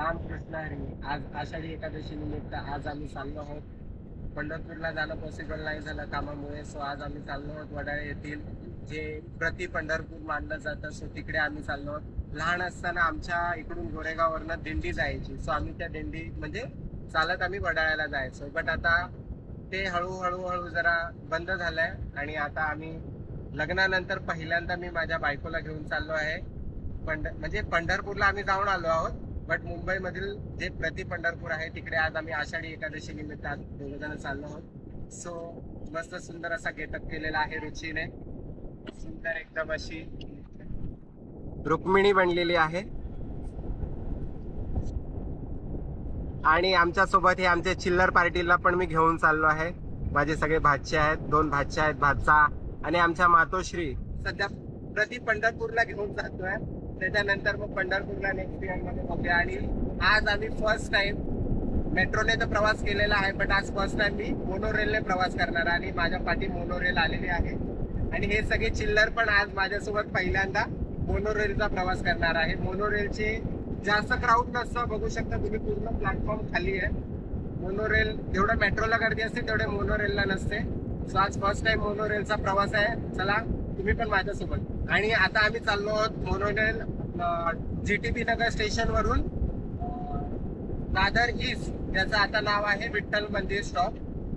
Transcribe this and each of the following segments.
रामकृष्ण हरी आज आषाढी एकादशी निमित्त आज आम्ही चाललो आहोत. पंढरपूरला जाणं पॉसिबल नाही झालं कामामुळे सो आज आम्ही चाललो आहोत. वडाळे येथील जे प्रति पंढरपूर मानलं जातं सो तिकडे आम्ही चाललो आहोत. लहान असताना आमच्या इकडून गोरेगाववरनं दिंडी जायची. सो आम्ही त्या दिंडी म्हणजे चालत आम्ही वडाळ्याला जायचो. बट आता ते हळूहळू हळू जरा बंद झालंय आणि आता आम्ही लग्नानंतर पहिल्यांदा मी माझ्या बायकोला घेऊन चाललो आहे. पंढ म्हणजे पंढरपूरला आम्ही जाऊन आलो आहोत. बट मुंबईमधील जे प्रति पंढरपूर आहे तिकडे आज आम्ही आषाढी एकादशी निमित्त आज दोघजण चाललो आहोत. सो मस्त सुंदर असा गेटअप केलेला आहे रुचीने. सुंदर एकदम अशी रुक्मिणी बनलेली आहे. आणि आमच्यासोबत हे आमच्या चिल्लर पार्टीला पण मी घेऊन चाललो आहे. माझे सगळे भाचे आहेत दोन भाचे आहेत भाचा आणि आमच्या मातोश्री. सध्या प्रति पंढरपूरला घेऊन जातोय त्याच्यानंतर मग पंढरपूरला नेक्स्ट इयरमध्ये बघूया आणि आज आम्ही फर्स्ट टाइम मेट्रोने तर प्रवास केलेला आहे पण आज फर्स्ट टाइम मी मोनोरेलने प्रवास करणार आहे आणि माझ्या पाठी मोनोरेल आलेली आहे. आणि हे सगळे चिल्लर पण आज माझ्यासोबत पहिल्यांदा मोनोरेलचा प्रवास करणार आहे. मोनोरेलचे जास्त क्राऊड नसतं बघू शकता तुम्ही पूर्ण प्लॅटफॉर्म खाली आहे. मोनोरेल जेवढं मेट्रोला गर्दी असते तेवढे मोनोरेलला नसते. सो आज फर्स्ट टाइम मोनोरेलचा प्रवास आहे. चला तुम्ही पण माझ्यासोबत. आणि आता आम्ही चाललो आहोत monorail G T P Nagar station वरून दादर ईस्ट त्याचं आता नाव आहे विठ्ठल मंदिर स्टॉप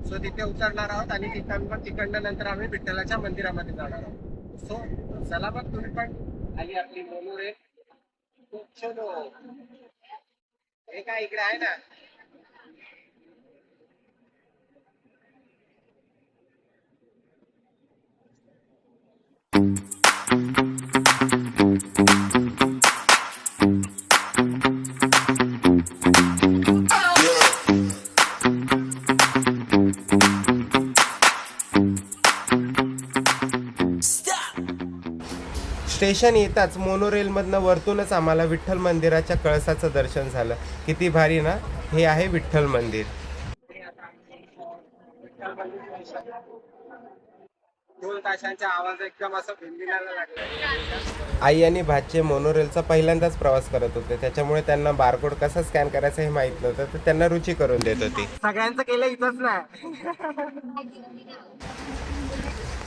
सो तिथे उतरणार आहोत आणि तिथं तिकडनं नंतर आम्ही विठ्ठलाच्या मंदिरामध्ये जाणार आहोत. सो चला मग तुम्ही पण. आई आपली मोनोरेल चलो हे काय इकडे आहे ना? स्टेशन येताच मोनोरेलमधनं वरतूनच आम्हाला विठ्ठल मंदिराच्या कळसाचं दर्शन झालं. किती भारी ना? हे आहे विठ्ठल मंदिर. आई आणि भाचे मोनोरेलचा पहिल्यांदाच प्रवास करत होते. त्याच्यामुळे त्यांना बारकोड कसा स्कॅन करायचा हे माहीत नव्हतं तर त्यांना रुची करून देत होती. सगळ्यांचं केलं इथंच नाही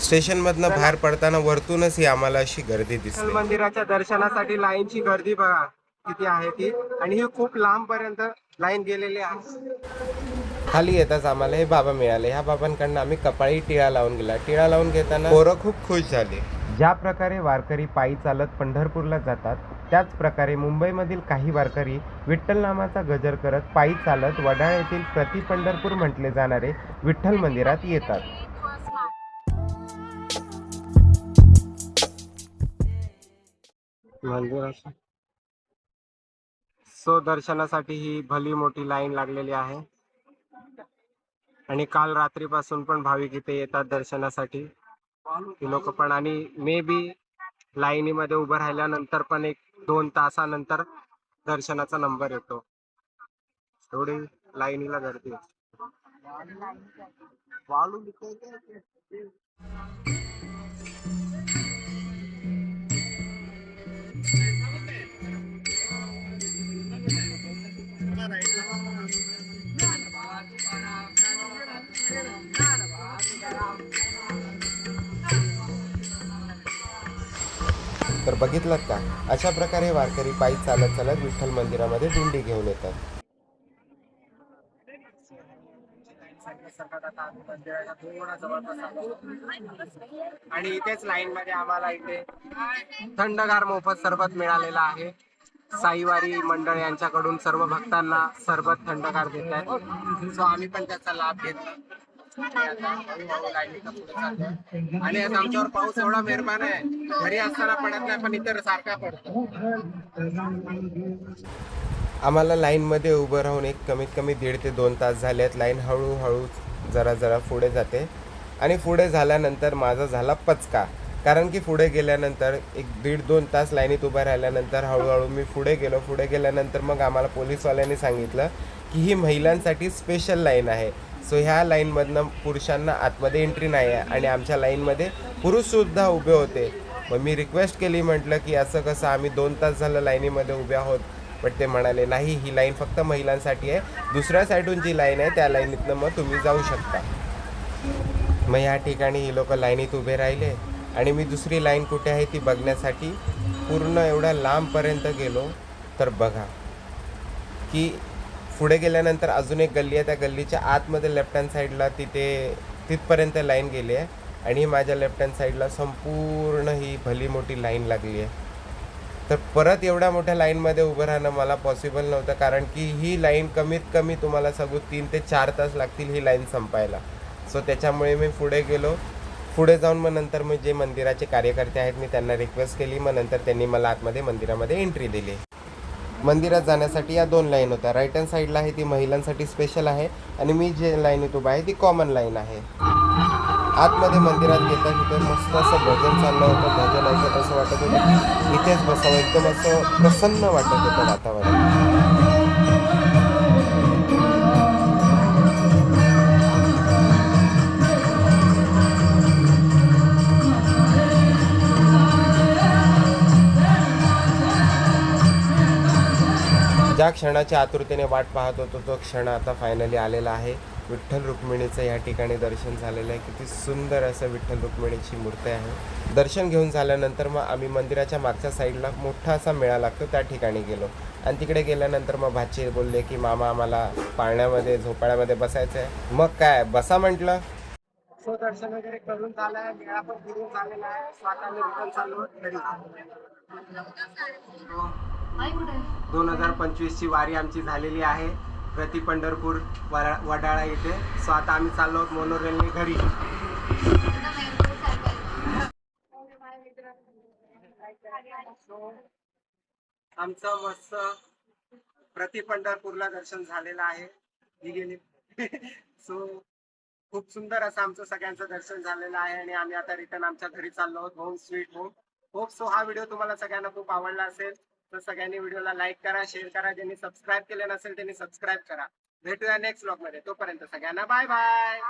स्टेशन मधनं बाहेर पडताना वरतूनच ही आम्हाला अशी गर्दी दिसली मंदिराच्या दर्शनासाठी लाईनची गर्दी बघा किती आहे ती. आणि ही खूप लांब पर्यंत लाईन गेलेली आहे. खाली येताच आम्हाला हे बाबा मिळाले. ह्या बाबांकडनं आम्ही कपाळी टिळा लावून गेला. टिळा लावून घेताना पोरं खूप खुश झाली. ज्या प्रकारे वारकरी पायी चालत पंढरपूरला जातात त्याच प्रकारे मुंबईमधील काही वारकरी विठ्ठल नामाचा गजर करत पायी चालत वडाळ येथील प्रति पंढरपूर म्हटले जाणारे विठ्ठल मंदिरात येतात. मंदिराची सो दर्शनासाठी ही भली मोठी लाईन लागलेली आहे. आणि काल रात्रीपासून पण भाविक इथे येतात दर्शनासाठी. लोक पण आणि मे बी लाईनीमध्ये उभं राहिल्यानंतर पण एक दोन तासानंतर दर्शनाचा नंबर येतो. एवढी लाईनीला गर्दी तर बघितलं का? अशा प्रकारे वारकरी पायी चालत चालत विठ्ठल मंदिरामध्ये दिंडी घेऊन येतात. आणि इथेच लाईन मध्ये आम्हाला इथे थंडगार मोफत सरबत मिळालेला आहे. साईवारी मंडळ यांच्याकडून सर्व भक्तांना सरबत थंडगार देत आहेत. सो आम्ही पण त्याचा लाभ घेतला. आणि आज आमच्यावर पाऊस एवढा मेहरबान आहे. घरी असताना पडत नाही पण इतर सारखा पडतो. आम्हाला लाईनमध्ये उभं राहून एक कमीत कमी दीड ते दोन तास झाले आहेत. लाईन हळूहळू जरा जरा पुढे जाते. आणि पुढे झाल्यानंतर माझा झाला पचका. कारण की पुढे गेल्यानंतर एक दीड दोन तास लाईनीत उभा राहिल्यानंतर हळूहळू मी पुढे गेलो. पुढे गेल्यानंतर मग आम्हाला पोलीसवाल्यांनी सांगितलं की ही महिलांसाठी स्पेशल लाईन आहे. सो ह्या लाईनमधनं पुरुषांना आतमध्ये एंट्री नाही आहे आणि आमच्या लाईनमध्ये पुरुषसुद्धा उभे होते. मग मी रिक्वेस्ट केली म्हटलं की असं कसं आम्ही दोन तास झालं लाईनीमध्ये उभे आहोत बट ते म्हणाले नाही ही लाईन फक्त महिलांसाठी आहे. दुसऱ्या साईडून जी लाईन आहे त्या लाईनीतनं मग तुम्ही जाऊ शकता. मग ह्या ठिकाणी ही लोक लाईनीत उभे राहिले आणि मी दुसरी लाईन कुठे आहे ती बघण्यासाठी पूर्ण एवढ्या लांबपर्यंत गेलो तर बघा की पुढे गेल्यानंतर अजून एक गल्ली आहे. त्या गल्लीच्या आतमध्ये लेफ्ट हँड साईडला तिथे तिथपर्यंत लाईन गेली आहे. आणि माझ्या लेफ्ट हँड साईडला संपूर्ण ही भली मोठी लाईन लागली आहे. तर परत एवढ्या मोठ्या लाईनमध्ये उभं राहणं मला पॉसिबल नव्हतं. कारण की ही लाईन कमीत कमी तुम्हाला सगळं तीन ते चार तास लागतील ही लाईन संपायला. सो त्याच्यामुळे मी पुढे गेलो. पुढे जाऊन मग नंतर मग जे मंदिराचे कार्यकर्ते आहेत मी त्यांना रिक्वेस्ट केली. मग नंतर त्यांनी मला आतमध्ये मंदिरामध्ये एंट्री दिली. मंदिरात जाण्यासाठी या दोन लाईन होत्या. राईट हँड साईडला आहे ती महिलांसाठी स्पेशल आहे आणि मी जे लाईनीत उभा आहे ती कॉमन लाईन आहे. आतमध्ये मंदिरात गेता तिथे मस्त असं भजन चाललं होतं भजन ऐकत असं वाटत होतं. इथेच बसावं एकदम असं प्रसन्न वाटत होतं वातावरण. ज्या क्षणाच्या आतुरतेने वाट पाहत होतो तो क्षण आता फायनली आलेला आहे. विठ्ठल रुक्मिणीचं या ठिकाणी दर्शन झालेलं आहे. किती सुंदर असं विठ्ठल रुक्मिणीची मूर्ती आहे. दर्शन घेऊन झाल्यानंतर मग आम्ही मंदिराच्या मागच्या साईडला मोठा असा मेळा लागतो त्या ठिकाणी गेलो. आणि तिकडे गेल्यानंतर मग भाची बोलले की मामा आम्हाला पाळण्यामध्ये झोपाळ्यामध्ये बसायचं आहे मग काय बसा म्हटलं. दर्शन वगैरे करून झालंय मेळा पण फिरून झालेला आहे. स्वतः रिटर्न घरी दोन हजार पंचवीस ची वारी आमची झालेली आहे. प्रति पंढरपूर वडाळा इथे. सो आता आम्ही चाललो आहोत मोनोरेलने घरी. आमचं मस्त प्रति पंढरपूरला दर्शन झालेलं आहे. ही गेली. सो खूप सुंदर असं आमचं सगळ्यांचं दर्शन झालेलं आहे आणि आम्ही आता रिटर्न आमच्या घरी चाललो आहोत. Home sweet home hope so हा व्हिडिओ तुम्हाला सगळ्यांना खूप आवडला असेल तर सगळ्यांनी व्हिडिओला लाईक करा शेअर करा. ज्यांनी सबस्क्राईब केले नसेल त्यांनी सबस्क्राईब करा. भेटूया नेक्स्ट ब्लॉगमध्ये. तोपर्यंत सगळ्यांना बाय बाय